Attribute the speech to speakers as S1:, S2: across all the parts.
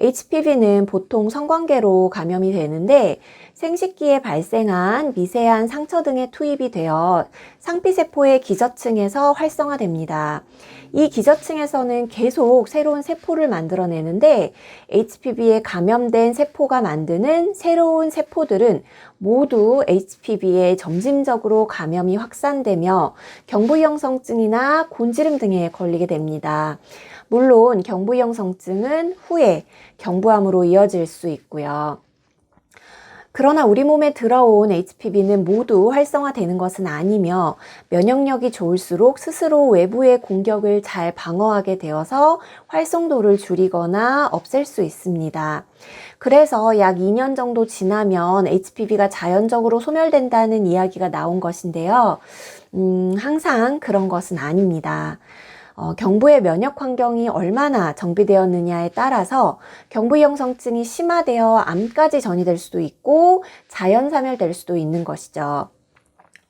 S1: HPV는 보통 성관계로 감염이 되는데 생식기에 발생한 미세한 상처 등에 투입이 되어 상피세포의 기저층에서 활성화됩니다. 이 기저층에서는 계속 새로운 세포를 만들어내는데 HPV에 감염된 세포가 만드는 새로운 세포들은 모두 HPV에 점진적으로 감염이 확산되며 경부형성증이나 곤지름 등에 걸리게 됩니다. 물론 경부형 성증은 후에 경부암으로 이어질 수 있고요. 그러나 우리 몸에 들어온 HPV는 모두 활성화되는 것은 아니며 면역력이 좋을수록 스스로 외부의 공격을 잘 방어하게 되어서 활성도를 줄이거나 없앨 수 있습니다. 그래서 약 2년 정도 지나면 HPV가 자연적으로 소멸된다는 이야기가 나온 것인데요. 음, 항상 그런 것은 아닙니다. 어, 경부의 면역 환경이 얼마나 정비되었느냐에 따라서 경부 형 성증이 심화되어 암까지 전이될 수도 있고 자연 사멸될 수도 있는 것이죠.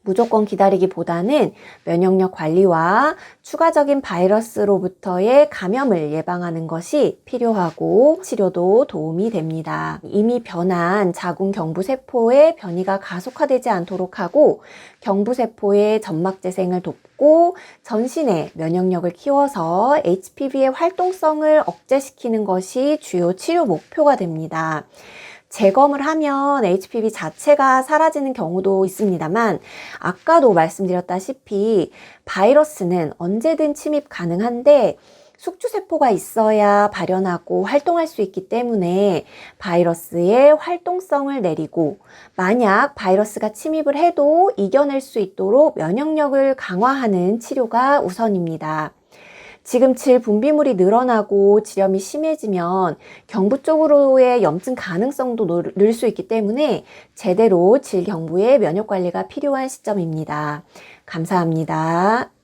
S1: 무조건 기다리기보다는 면역력 관리와 추가적인 바이러스로부터의 감염을 예방하는 것이 필요하고 치료도 도움이 됩니다. 이미 변한 자궁 경부 세포의 변이가 가속화되지 않도록 하고 경부 세포의 점막 재생을 돕고 전신의 면역력을 키워서 HPV의 활동성을 억제시키는 것이 주요 치료 목표가 됩니다. 재검을 하면 HPV 자체가 사라지는 경우도 있습니다만 아까도 말씀드렸다시피 바이러스는 언제든 침입 가능한데 숙주세포가 있어야 발현하고 활동할 수 있기 때문에 바이러스의 활동성을 내리고 만약 바이러스가 침입을 해도 이겨낼 수 있도록 면역력을 강화하는 치료가 우선입니다. 지금 질 분비물이 늘어나고 지렴이 심해지면 경부 쪽으로의 염증 가능성도 늘 수 있기 때문에 제대로 질 경부의 면역 관리가 필요한 시점입니다. 감사합니다.